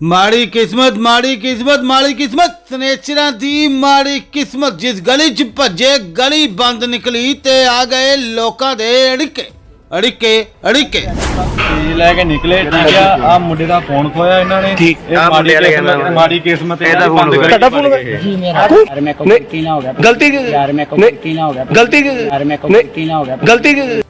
ਮਾੜੀ ਕਿਸਮਤ ਮਾੜੀ ਕਿਸਮਤ ਮਾੜੀ ਕਿਸਮਤ ਸਨੇਚਰਾਂ ਦੀ ਮਾੜੀ ਕਿਸਮਤ ਜਿਸ ਗਲੀ 'ਚ ਭੱਜੇ ਗਲੀ ਬੰਦ ਨਿਕਲੀ ਤੇ ਆ ਗਏ ਲੋਕਾਂ ਦੇ ਅੜਿੱਕੇ ਅੜਿੱਕੇ ਅੜਿੱਕੇ ਚੀਜ਼ ਲੈ ਕੇ ਨਿਕਲੇ ਠੀਕ ਆ ਆ ਮੁੰਡੇ ਦਾ ਫੋਨ ਖੋਇਆ ਇਹਨਾਂ ਨੇ ਠੀਕ। ਇਹ ਆਹ ਮਾੜੀ ਮੁੰਡੇ ਵਾਲੇ ਕਿਸਮਤ ਕਹਿੰਦਾ ਮਾੜੀ ਕਿਸਮਤ ਇਹਦਾ ਇਹਨਾਂ ਦੀ ਬੰਦ ਫੋਨ ਕਰੀ। ਤੁਹਾਡਾ ਫੋਨ जी मेरा यार मेरे को नहीं, गलती ना हो गया गलती की- यार मेरे को नहीं, गलती ना हो गया गलती की- यार मेरे को नहीं, गलती ना हो गया ਗਲਤੀ ਕਿ-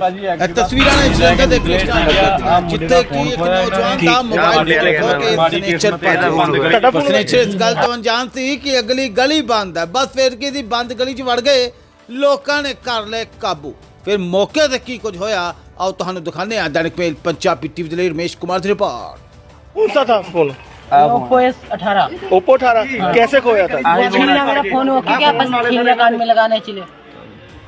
ਭਾਜੀ ਇਹ ਤਸਵੀਰਾਂ ਨੇ ਜਲੰਧਰ ਦੇ ਕ੍ਰਿਸ਼ਨਾ ਨਗਰ ਆਹ ਦੀਆਂ ਮੁੰਡੇ ਜਿੱਥੇ ਦਾ ਕਿ ਫੋਨ ਇੱਕ ਖੋਇਆ ਨੌਜਵਾਨ ਠੀਕ। ਦਾ ਮੋਬਾਈਲ ਮੁੰਡੇ ਵਾਲੇ ਖੋ ਕੇ ਮਾੜੀ ਸਨੇਚਰ ਕਿਸਮਤ ਇਹਦਾ ਬੰਦ ਕਰੀ। ਤੁਹਾਡਾ ਫੋਨ ਸਨੇਚਰ ਇਸ ਗੱਲ ਤੋਂ ਅਣਜਾਣ ਸੀ ਕਿ ਅਗਲੀ ਗਲੀ ਬੰਦ ਹੈ ਬਸ ਫਿਰ ਕੇ ਦੀ ਬੰਦ ਗਲੀ 'ਚ ਵੜ ਗਏ ਲੋਕਾਂ ਨੇ ਕਰ ਲਏ ਕਾਬੂ ਫਿਰ ਮੌਕੇ ਤੇ ਕੀ ਕੁਝ ਹੋਇਆ ਆਓ ਤੁਹਾਨੂੰ ਦਿਖਾਉਂਦੇ ਹਾਂ ਦੈਨਿਕ ਮੇਲ ਪੰਜਾਬੀ ਟੀਵੀ ਦੇ ਲਈ ਰਮੇਸ਼ ਕੁਮਾਰ ਦੀ ਰਿਪੋਰਟ कौन सा था फोन ओप्पो एस अठारह ओप्पो अठारह कैसे खोया था छीन लिया मेरा फोन वो क्या बस छीन लिया कान में लगाने चले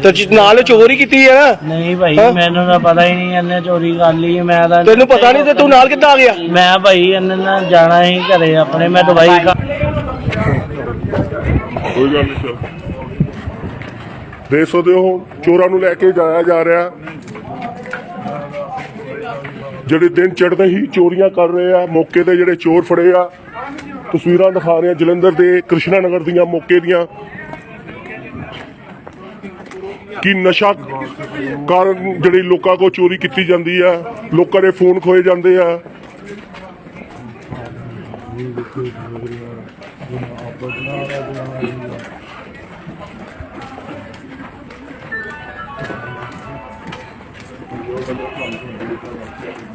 ਤੁਸੀਂ ਵੀ ਨਾਲ ਚੋਰੀ ਕੀਤੀ ਪਤਾ ਹੀ ਦਵਾਈ ਗੱਲ ਨਹੀਂ ਸਰ। ਦੇਖ ਚੋਰਾਂ ਨੂੰ ਲੈ ਕੇ ਜਾਇਆ ਜਾ ਰਿਹਾ। ਜਿਹੜੇ ਦਿਨ ਚੜਦੇ ਹੀ ਚੋਰੀਆਂ ਕਰ ਰਹੇ ਆ ਮੌਕੇ ਤੇ ਜਿਹੜੇ ਚੋਰ ਫੜੇ ਆ ਤਸਵੀਰਾਂ ਦਿਖਾ ਰਹੇ ਆ ਜਲੰਧਰ ਦੇ ਕ੍ਰਿਸ਼ਨਾ ਨਗਰ ਦੀਆਂ ਮੌਕੇ ਦੀਆਂ। ਕਿ ਨਸ਼ਾ ਕਾਰਨ ਜਿਹੜੀ ਲੋਕਾਂ ਕੋ ਚੋਰੀ ਕੀਤੀ ਜਾਂਦੀ ਆ, ਲੋਕਾਂ ਦੇ ਫੋਨ ਖੋਏ ਜਾਂਦੇ ਆ?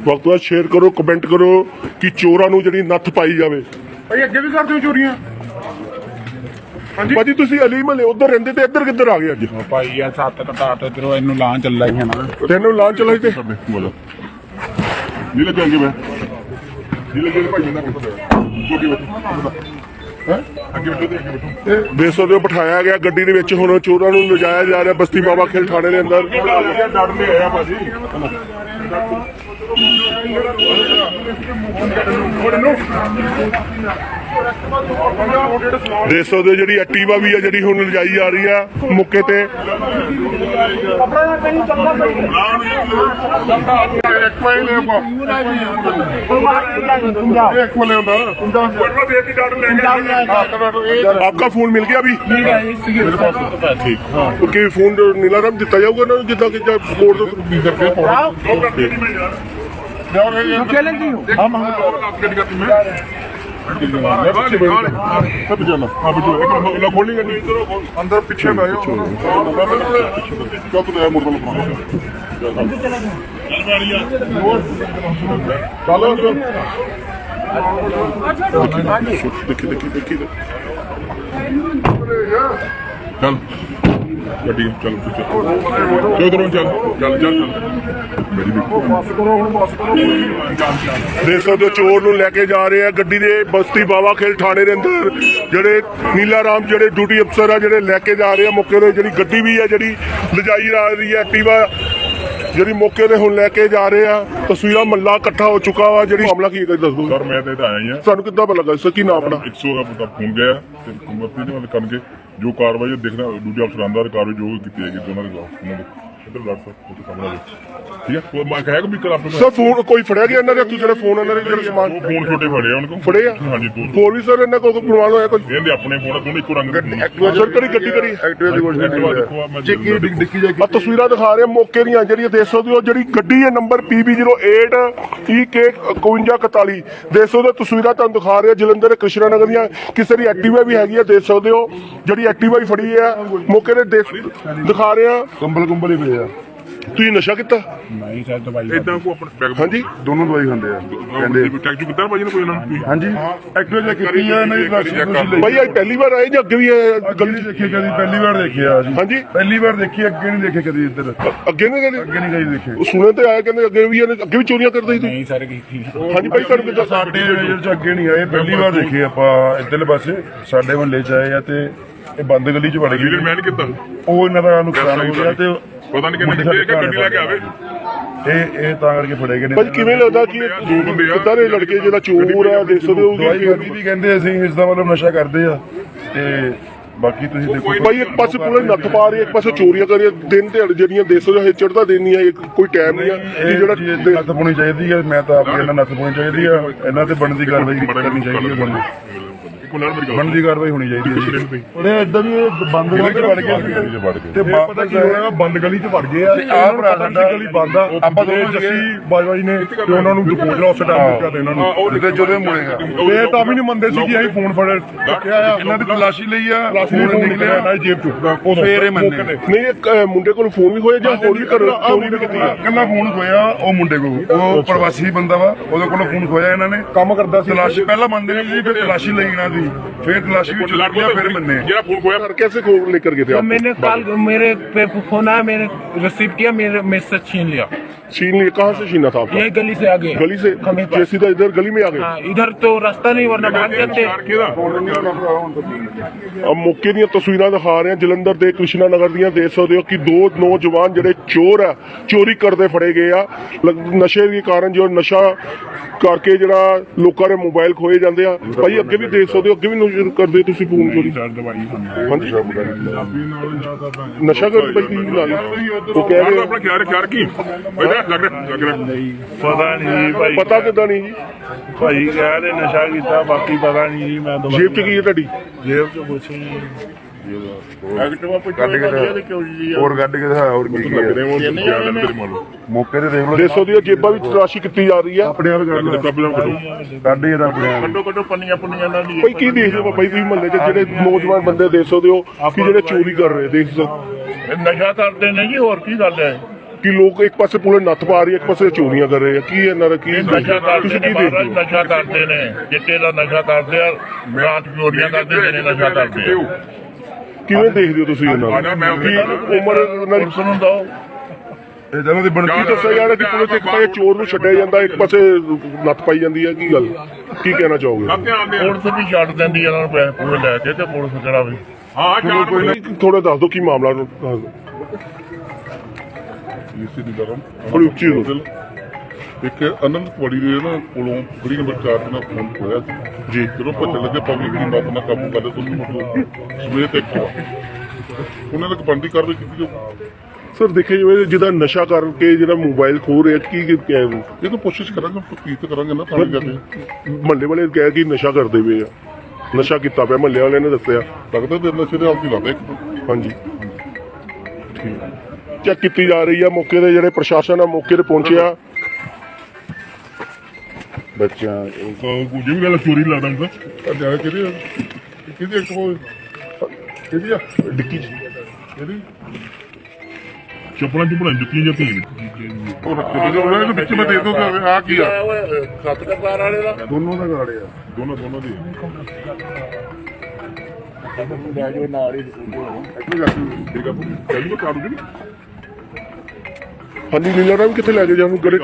ਵਕਤ ਬਾਅਦ ਸ਼ੇਅਰ ਕਰੋ ਕਮੈਂਟ ਕਰੋ ਕਿ ਚੋਰਾਂ ਨੂੰ ਜਿਹੜੀ ਨੱਥ ਪਾਈ ਜਾਵੇ। ਭਾਈ ਅੱਗੇ ਵੀ ਕਰਦੇ ਹੋ ਚੋਰੀਆਂ? ਹਾਂਜੀ? ਭਾਜੀ ਤੁਸੀਂ ਅਲੀ ਮਹਲੇ ਉਧਰ ਰਹਿੰਦੇ ਤੇ ਇੱਧਰ ਕਿੱਧਰ ਆ ਗਏ ਅੱਜ? ਭਾਈ ਆ ਸੱਤ ਕਟਾ ਤੇ ਇਧਰੋਂ ਇਹਨੂੰ ਲਾਂ ਚੱਲਾ ਹੀ ਹੈ ਨਾ। ਤੈਨੂੰ ਲਾਂ ਚਲਾਈ ਤੇ? ਬੋਲੋ। ਨਹੀਂ ਲੱਗਾਂਗੇ ਮੈਂ। ਨਹੀਂ ਲੱਗੇ ਭਾਈ ਨਾ ਸਕਦੇ ਹੋ? ਬਿਠਾਇਆ ਗਿਆ ਗੱਡੀ ਦੇ ਵਿੱਚ ਹੁਣ ਚੋਰਾਂ ਨੂੰ ਲਿਜਾਇਆ ਜਾ ਰਿਹਾ ਬਸਤੀ ਬਾਬਾ ਖੇਲ ਥਾਣੇ ਦੇ ਅੰਦਰ। ਡਰ ਨਹੀਂ ਆਇਆ ਭਾਜੀ। ਦੇਖ ਸਕਦੇ ਹੋ ਜਿਹੜੀ ਐਕਟਿਵਾ ਵੀ ਆ ਜਿਹੜੀ ਹੁਣ ਲਿਜਾਈ ਜਾ ਰਹੀ ਆ ਮੁੱਕੇ ਤੇ ਇੱਕ ਵਾਰ ਲੈ ਪਾ एक वाले होता आपका फोन मिल गया अभी मेरे पास तो ठीक क्योंकि फोन जो नीला रंग दिता जाऊगा ना जितना कि जब बोर्ड तो भी करके हम हम आपके दिक्कत में अंदर पीछे में कब तो मुर्गा चलो देखी देखी देखी चल ਗੱਡੀ ਚੱਲ ਪਿੱਛੇ ਕਿਉਂ ਉਧਰੋਂ ਚੱਲ ਚੱਲ ਚੱਲ ਮੇਰੀ ਵੀ ਬਸ ਕਰੋ ਹੁਣ ਬਸ ਕਰੋ। ਦੇਖ ਸਕਦੇ ਹੋ ਚੋਰ ਨੂੰ ਲੈ ਕੇ ਜਾ ਰਹੇ ਆ ਗੱਡੀ ਦੇ ਬਸਤੀ ਬਾਵਾ ਖੇਲ ਥਾਣੇ ਦੇ ਅੰਦਰ। ਜਿਹੜੇ ਨੀਲਾ ਰਾਮ ਜਿਹੜੇ ਡਿਊਟੀ ਅਫਸਰ ਆ ਜਿਹੜੇ ਲੈ ਕੇ ਜਾ ਰਹੇ ਆ ਮੌਕੇ ਤੇ। ਜਿਹੜੀ ਗੱਡੀ ਵੀ ਆ ਜਿਹੜੀ ਲਿਜਾਈ ਜਾ ਰਹੀ ਹੈ ਐਕਟਿਵਾ ਜਿਹੜੀ ਮੌਕੇ ਤੇ ਹੁਣ ਲੈ ਕੇ ਜਾ ਰਹੇ ਆ ਤਸਵੀਰਾਂ ਮੱਲਾ ਇਕੱਠਾ ਹੋ ਚੁੱਕਾ ਵਾ ਜਿਹੜੀ ਮਾਮਲਾ ਕੀ ਹੈ ਦੱਸ। ਦਿਓ ਸਰ ਮੈਂ ਤੇ ਆਇਆ ਹੀ ਸਾਨੂੰ ਕਿੱਦਾਂ ਪਤਾ ਲੱਗਾ ਸਰ ਕੀ ਨਾਮ ਆਪਣਾ? 100 ਦਾ ਪਤਾ ਫੋਨ ਗਿਆ ਤੇ ਕੰਪਨੀ ਦੇ ਨਾਲ ਕਰਕੇ ਜੋ ਕਾਰਵਾਈ ਦੇਖਣਾ ਦੂਜੇ ਅਫਸਰਾਂ ਦਾ ਕਾਰਵਾਈ ਜੋ ਕੀਤੀ ਹੈਗੀ ਦੋਨਾਂ ਦੇ ਖਿਲਾਫ ਇੱਧਰ ਲੜ ਸਰ ਉਹ ਸਾਹਮਣੇ ਦੇਖੋ। ਠੀਕ ਹੈ ਉਹ ਮੈਂ ਕਹਾਂ ਕਿ ਵੀ ਕਰ ਆਪਣੇ ਸਰ ਫੋਨ ਕੋਈ ਫੜਿਆ ਗਿਆ ਇਹਨਾਂ ਦੇ ਹੱਥੋਂ ਜਿਹੜੇ ਫੋਨ ਇਹਨਾਂ ਦੇ ਜਿਹੜੇ ਸਮਾਨ ਉਹ ਫੋਨ ਛੋਟੇ ਫੜੇ ਆ ਉਹਨਾਂ ਕੋਲ। ਫੜੇ ਆ? ਹਾਂਜੀ ਦੋ ਹੋਰ ਵੀ ਸਰ ਇਹਨਾਂ ਕੋਲ ਕੋਈ ਪ੍ਰਮਾਣ ਹੋਇਆ ਕੋਈ ਇਹਦੇ ਆਪਣੇ ਫੋਨ ਦੋਨੇ ਇੱਕੋ ਰੰਗ ਦੇ ਸਰ ਕਿਹੜੀ ਗੱਡੀ ਕਰੀ? ਐਕਟਿਵਾ ਦੀ ਕੋਸ਼ਿਸ਼ ਚਿੱਕੀ ਡਿੱਕੀ ਜਾਏਗੀ। ਆ ਤਸਵੀਰਾਂ ਦਿਖਾ ਰਹੇ ਆ ਮੌਕੇ ਦੀਆਂ ਜਿਹੜੀਆਂ ਦੇਖ ਸਕਦੇ ਹੋ ਜਿਹੜੀ ਗੱਡੀ ਹੈ ਨੰਬਰ PB08 EK 5141 ਦੇਖ ਸਕਦੇ ਹੋ ਤਸਵੀਰਾਂ ਤੁਹਾਨੂੰ ਦਿਖਾ ਰਹੇ ਆ ਜਲੰਧਰ ਕ੍ਰਿਸ਼ਨਾ ਨਗਰ ਦੀਆਂ ਕਿਸੇ ਦੀ ਐਕਟਿਵਾ ਵੀ ਹੈਗੀ ਆ ਦੇਖ ਸਕਦੇ ਹੋ ਜਿਹੜੀ ਐਕਟਿਵਾ ਵੀ ਫੜੀ ਆ। ਮੌਕੇ ਤੇ ਦੇਖ ਦਿਖਾ ਰਹੇ ਆ। ਕੰਬਲ ਕੰਬਲ ਹੀ ਪਏ ਆ। ਤੁਸੀਂ ਨਸ਼ਾ ਕੀਤਾ? ਨਹੀਂ ਸਰ ਦਵਾਈ ਇਦਾਂ ਕੋ ਆਪਣਾ ਬੈਗ ਹਾਂਜੀ? ਦੋਨੋਂ ਦਵਾਈ ਖਾਂਦੇ ਆ। ਕਹਿੰਦੇ ਚੁੱਕ ਕੀਤਾ ਭਾਜੀ ਨੇ ਕੋਈ ਨਾ? ਹਾਂਜੀ। ਐਕਟਰ ਜੇ ਕੀਤੀ ਆ ਨਹੀਂ ਲਾਸੀ ਭਾਈ ਅੱਜ ਪਹਿਲੀ ਵਾਰ ਆਏ ਜਾਂ ਅੱਗੇ ਵੀ ਗੱਲ ਦੇਖੀ ਕਦੀ ਪਹਿਲੀ ਵਾਰ ਦੇਖਿਆ ਜੀ। ਹਾਂਜੀ। ਪਹਿਲੀ ਵਾਰ ਦੇਖੀ ਅੱਗੇ ਨਹੀਂ ਦੇਖੇ ਕਦੀ ਇੱਧਰ। ਅੱਗੇ ਨਹੀਂ ਕਦੇ? ਅੱਗੇ ਨਹੀਂ ਕਦੀ ਦੇਖੇ। ਉਹ ਸੁਣੇ ਤੇ ਆਇਆ ਕਹਿੰਦੇ ਅੱਗੇ ਵੀ ਇਹਨੇ ਅੱਗੇ ਵੀ ਚੋਰੀਆਂ ਕਰਦੇ ਸੀ ਨਹੀਂ ਸਰ ਕੀ ਹਾਂਜੀ ਭਾਈ ਤੁਹਾਨੂੰ ਕਿੱਦਾਂ ਸਾਡੇ ਨਜ਼ਰ ਚ ਅੱਗੇ ਨਹੀਂ ਆਏ। ਪਹਿਲੀ ਵਾਰ ਦੇਖੇ ਆਪਾਂ ਇੱਧਰਲੇ ਪਾਸੇ। ਸਾਡੇ ਮੁਹੱਲੇ ਚ ਆਏ ਆ ਤੇ ਇਹ ਬੰਦ ਗਲੀ ਚ ਵੜ ਗਏ ਲੀਡਰ ਮੈਂ ਨਹੀਂ ਕੀਤਾ ਉਹ ਇਹਨਾਂ ਦਾ ਨੁਕਸਾਨ ਹੋ ਗਿਆ ਤੇ ਪਤਾ ਨਹੀਂ ਕਿੰਨੇ ਕਿੱਥੇ ਗੱਡੀ ਲੈ ਕੇ ਆਵੇ। ਇਹ ਇਹ ਤਾਂ ਕਰਕੇ ਫੜੇ ਗਏ ਨੇ। ਭਾਜੀ ਕਿਵੇਂ ਲੱਗਦਾ ਕਿ ਦੋ ਆ। ਕਿੱਦਾਂ ਦੇ ਲੜਕੇ ਜਿਹੜਾ ਚੋਰ ਆ ਦੇਖ ਸਕਦੇ ਹੋ ਕਿ ਵੀ ਕਹਿੰਦੇ ਅਸੀਂ ਇਸ ਦਾ ਮਤਲਬ ਨਸ਼ਾ ਕਰਦੇ ਆ। ਤੇ ਬਾਕੀ ਤੁਸੀਂ ਦੇਖੋ ਭਾਈ ਇੱਕ ਪਾਸੇ ਪੂਰੇ ਨੱਥ ਪਾ ਰਹੀ ਇੱਕ ਪਾਸੇ ਚੋਰੀਆਂ ਕਰ ਰਹੀ। ਦਿਨ ਦਿਹਾੜੇ ਜਿਹੜੀਆਂ ਦੇਸੋ ਇਹ ਚੜਦਾ ਨਹੀਂ ਇਹ ਕੋਈ ਟਾਈਮ ਨਹੀਂ ਹੈ ਕਿ ਇਹ ਜਿਹੜਾ ਨੱਥ ਪਾਉਣੀ ਚਾਹੀਦੀ ਹੈ। ਮੈਂ ਤਾਂ ਆਪ ਇਹਨਾਂ ਨੱਥ ਪਾਉਣੀ ਚਾਹੀਦੀ ਆ। ਇਹਨਾਂ ਤੇ ਬਣਦੀ ਕਾਰਵਾਈ ਕਰਨੀ ਚਾਹੀਦੀ ਹੈ ਬਣਦੀ ਇੱਕ ਮਿੰਟ ਮੇਰੀ ਗੱਲ ਬਣਦੀ ਕਾਰਵਾਈ ਹੋਣੀ ਚਾਹੀਦੀ ਹੈ ਉਹਦੇ ਇਦਾਂ ਵੀ ਬੰਦ ਗਲੀ ਚ ਵੜ ਗਏ ਤੇ ਪਤਾ ਕੀ ਹੋਇਆ? ਬੰਦ ਗਲੀ ਚ ਵੜ ਗਏ ਆ। ਆਹ ਭਰਾ ਸਾਡਾ ਗਲੀ ਬੰਦ ਆ। ਆਪਾਂ ਦੋਨੋਂ ਜੱਸੀ ਬਾਜਵਾਜੀ ਨੇ ਤੇ ਉਹਨਾਂ ਨੂੰ ਰਿਪੋਰਟ ਲਾ ਉਸ ਟਾਈਮ ਦਿੱਤਾ ਤੇ ਇਹਨਾਂ ਨੂੰ। ਤੇ ਜਦੋਂ ਮੁੜੇਗਾ ਤੇ ਤਾਂ ਵੀ ਨਹੀਂ ਮੰਨਦੇ ਸੀ ਕਿ ਅਸੀਂ ਫੋਨ ਫੜ ਚੱਕਿਆ ਆ। ਇਹਨਾਂ ਦੀ ਤਲਾਸ਼ੀ ਲਈ ਆ। ਫੋਨ ਨਿਕਲਿਆ ਦੀ ਜੇਬ ਚੋਂ। ਉਹ ਫੇਰ ਇਹ ਮੰਨੇ ਨਹੀਂ ਮੁੰਡੇ ਕੋਲ ਫੋਨ ਵੀ ਹੋਇਆ ਜਾਂ ਹੋਰ ਵੀ ਕਰ ਚੋਰੀ ਵੀ ਕੀਤੀ ਆ? ਕੱਲਾ ਫੋਨ ਖੋਇਆ ਉਹ ਮੁੰਡੇ ਕੋਲ। ਉਹ ਪ੍ਰਵਾਸੀ ਬੰਦਾ ਵਾ। ਉਹਦੇ ਕੋਲੋਂ ਫੋਨ ਖੋਇਆ ਇਹਨਾਂ ਨੇ। ਕੰਮ ਕਰਦਾ ਸੀ। ਤਲਾਸ਼ੀ ਪਹਿਲਾਂ ਮੰਨਦੇ ਨਹੀਂ ਸੀ ਫਿਰ ਤਲਾਸ਼ੀ ਲਈ ਇਹਨਾਂ ਦੀ ਫਿਰ ਤਲਾਸ਼ੀ ਵਿੱਚ ਲੱਗ ਗਿਆ ਫਿਰ ਮੰਨੇ ਜਿਹੜਾ ਫੋਨ ਖੋਇਆ ਕਰ कैसे खोल लेकर गए थे आप मैंने कॉल मेरे पे फोन आया मैंने रिसीव किया मेरे मैसेज छीन लिया छीन लिए कहाँ से छीना था आपका यही गली से आगे गली से ये सीधा इधर गली में आ गए हाँ, इधर तो रास्ता नहीं वरना भाग जाते ਆ ਮੌਕੇ ਦੀਆਂ ਤਸਵੀਰਾਂ ਦਿਖਾ ਰਹੇ ਹਾਂ ਜਲੰਧਰ ਦੇ ਕ੍ਰਿਸ਼ਨਾ ਨਗਰ ਦੀਆਂ ਦੇਖ ਸਕਦੇ ਹੋ ਕਿ ਦੋ ਨੌਜਵਾਨ ਜਿਹੜੇ ਚੋਰ ਆ ਚੋਰੀ ਕਰਦੇ ਫੜੇ ਗਏ ਆ ਲ- ਨਸ਼ੇ ਦੇ ਕਾਰਨ ਜੋ ਨਸ਼ਾ ਕਰਕੇ ਜਿਹੜਾ ਲੋਕਾਂ ਦੇ ਮੋਬਾਈਲ ਖੋਏ ਜਾਂਦੇ ਆ ਭਾਈ ਅੱਗੇ ਵੀ ਦੇਖ ਸਕਦੇ ਹੋ ਹੋ ਅੱਗੇ ਵੀ ਨਸ਼ਾ ਕਰਦੇ ਤੁਸੀਂ ਫੋਨ ਚੋਰੀ ਹਾਂਜੀ। ਨਸ਼ਾ ਕਰ ਭਾਈ ਕੀ ਲਾ ਉਹ ਕਹਿ ਰਹੇ ਆਪਣਾ ਖਿਆਲ ਖਿਆਲ ਕੀ ਲੱਗ ਰਿਹਾ ਲੱਗ ਰਿਹਾ। ਪਤਾ ਨਹੀਂ ਭਾਈ ਪਤਾ ਕਿਦਾਂ ਨਹੀਂ ਜੀ? ਭਾਈ ਕਹਿ ਰਹੇ ਨਸ਼ਾ ਕੀਤਾ ਬਾਕੀ ਪਤਾ ਨਹੀਂ ਜੀ ਮੈਂ ਜੇਬ ਚ ਕੀ ਹੈ ਤੁਹਾਡੀ? ਜੇਬ ਚ ਕੁਛ ਨਹੀਂ। ਕੱਢ ਕੇ ਹੋਰ ਕੱਢ ਕੇ ਦਿਖਾ ਹੋਰ ਕੀ ਕੀ ਹੈ। ਮੌਕੇ ਤੇ ਦੇਖ ਲਓ ਦੇਸੋ ਦੀਆਂ ਜੇਬਾਂ ਵਿੱਚ ਤਲਾਸ਼ੀ ਕੀਤੀ ਜਾ ਰਹੀ ਆ। ਆਪਣੇ ਆਪ ਕੱਢ ਲਓ। ਕੱਢ ਹੀ ਇਹਦਾ ਆਪਣੇ ਆਪ ਕੱਢੋ ਕੱਢੋ ਪੰਨੀਆਂ ਪੁੰਨੀਆਂ ਨਾਲ ਭਾਈ ਕੀ ਦੇਖਦੇ ਹੋ ਜੀ? ਤੁਸੀਂ ਮਹੱਲੇ 'ਚ ਜਿਹੜੇ ਨੌਜਵਾਨ ਬੰਦੇ ਦੇਖ ਸਕਦੇ ਹੋ ਕਿ ਜਿਹੜੇ ਚੋਰੀ ਕਰ ਰਹੇ ਦੇਖ ਸਕਦੇ ਨਸ਼ਾ ਕਰਦੇ ਨੇ ਜੀ ਹੋਰ ਕੀ ਗੱਲ ਹੈ? ਕਿ ਲੋਕ ਇੱਕ ਪਾਸੇ ਪੂਰੇ ਨੱਥ ਪਾ ਰਹੀ ਹੈ, ਇੱਕ ਪਾਸੇ ਚੋਰੀਆਂ ਕਰ ਰਹੇ ਆ। ਕੀ ਇਹਨਾਂ ਦਾ ਕੀ ਤੁਸੀਂ ਕੀ ਦੇਖਦੇ ਹੋ? ਨਸ਼ਾ ਕਰਦੇ ਨੇ। ਚਿੱਟੇ ਦਾ ਨਸ਼ਾ ਕਰਦੇ ਆ ਰਾਤ ਚੋਰੀਆਂ ਕਰਦੇ ਨੇ ਨਸ਼ਾ ਕਰਦੇ ਆ। ਕਿਵੇਂ ਦੇਖਦੇ ਹੋ ਤੁਸੀਂ ਇਹਨਾਂ ਨੂੰ? ਕੀ ਉਮਰ ਉਹਨਾਂ ਦੀ ਸੁਣੋ ਦੋ ਇਹ ਜਦੋਂ ਦੀ ਬਣਦੀ ਦੱਸਿਆ ਜਾ ਰਿਹਾ ਕਿ ਪੁਲਿਸ ਇੱਕ ਪਾਸੇ ਚੋਰ ਨੂੰ ਛੱਡਿਆ ਜਾਂਦਾ ਇੱਕ ਪਾਸੇ ਨੱਥ ਪਾਈ ਜਾਂਦੀ ਹੈ ਕੀ ਗੱਲ? ਕੀ ਕਹਿਣਾ ਚਾਹੋਗੇ? ਪੁਲਿਸ ਵੀ ਛੱਡ ਦਿੰਦੀ ਇਹਨਾਂ ਨੂੰ ਪੈਸੇ ਪੂਰੇ ਲੈ ਕੇ ਤੇ ਪੁਲਿਸ ਕਿਹੜਾ ਵੀ। ਥੋੜਾ ਦੱਸ ਦਿਓ ਕੀ ਮਾਮਲਾ। ਨੂੰ ਇਸੇ ਦੀ ਗਰਮ। ਥੋੜੀ ਉੱਚੀ ਹੋ ਇੱਕ ਅਨੰਦ ਕੁੜੀ ਦੇ ਨਾ ਕੋਲੋਂ ਗਲੀ ਨੰਬਰ 4 ਤੇ ਨਾ ਫੋਨ ਹੋਇਆ ਜੀ ਜਦੋਂ ਪਤਾ ਲੱਗੇ ਪਬਲਿਕ ਦੀ ਬਾਤ ਨਾ ਕਾਬੂ ਕਰਦੇ ਤੁਸੀਂ ਮਤਲਬ ਸਮੇਤ ਇੱਕ ਉਹਨਾਂ ਨੇ ਬੰਦੀ ਕਾਰਵਾਈ ਕੀਤੀ ਜਾਊ ਸਰ ਦੇਖਿਆ ਜਾਵੇ ਜਿਹਦਾ ਨਸ਼ਾ ਕਰਕੇ ਜਿਹੜਾ ਮੋਬਾਈਲ ਖੋ ਰਿਹਾ ਕੀ ਕੀ ਕਿਹਾ ਇਹਨੂੰ? ਇਹ ਤਾਂ ਕੋਸ਼ਿਸ਼ ਕਰਾਂਗੇ ਤਫਤੀਸ਼ ਕਰਾਂਗੇ ਨਾ ਥਾਣੇ ਜਾ ਕੇ। ਮਹੱਲੇ ਵਾਲੇ ਕਹਿ ਕਿ ਨਸ਼ਾ ਕਰਦੇ ਪਏ ਆ। ਨਸ਼ਾ ਕੀਤਾ ਪਿਆ ਮਹੱਲੇ ਵਾਲਿਆਂ ਨੇ ਦੱਸਿਆ। ਲੱਗਦਾ ਤੇ ਨਸ਼ੇ ਦੇ ਲੱਗਦਾ ਇੱਕ ਹਾਂਜੀ। ਚੈੱਕ ਕੀਤੀ ਜਾ ਰਹੀ ਆ ਮੌਕੇ ਤੇ ਜਿਹੜੇ ਪ੍ਰਸ਼ਾਸਨ ਆ ਮੌਕੇ ਤੇ ਪਹੁੰਚਿਆ। ਬੱਚਿਆਂ ਕੁਝ ਵੀ ਗੱਲ ਚੋਰੀ ਲੱਗਦਾ ਹੁੰਦਾ ਜਾ ਕੇ ਕਿਹਦੇ ਕਿਹਦੀ ਇੱਕ ਹੋਏ ਕਿਹਦੀ ਆ? ਡਿੱਕੀ 'ਚ ਕਿਹਦੀ? ਚਪਲਾਂ ਚਪਲਾਂ ਜੁੱਤੀਆਂ ਜੁੱਤੀਆਂ ਉਹ ਰੱਖੇ ਤੇ ਉਹਨਾਂ ਦੇ ਵਿੱਚ ਮੈਂ ਦੇ ਦੂੰਗਾ ਆ ਕੀ ਆ? ਸੱਤ ਕਰਤਾਰ ਵਾਲੇ ਦਾ। ਦੋਨੋਂ ਦਾ ਗਾੜੇ ਆ। ਦੋਨੋਂ ਦੋਨੋਂ ਦੀ ਲੈ ਜਾਓ ਨਾਲ ਹੀ ਠੀਕ ਆ ਚੱਲ ਮੈਂ ਕਰ ਦੂੰਗੀ ਹਾਂਜੀ ਨੀਲਾ ਰਾਮ ਕਿੱਥੇ ਲੈ ਕੇ ਜਾਨੂੰ ਗੜੇ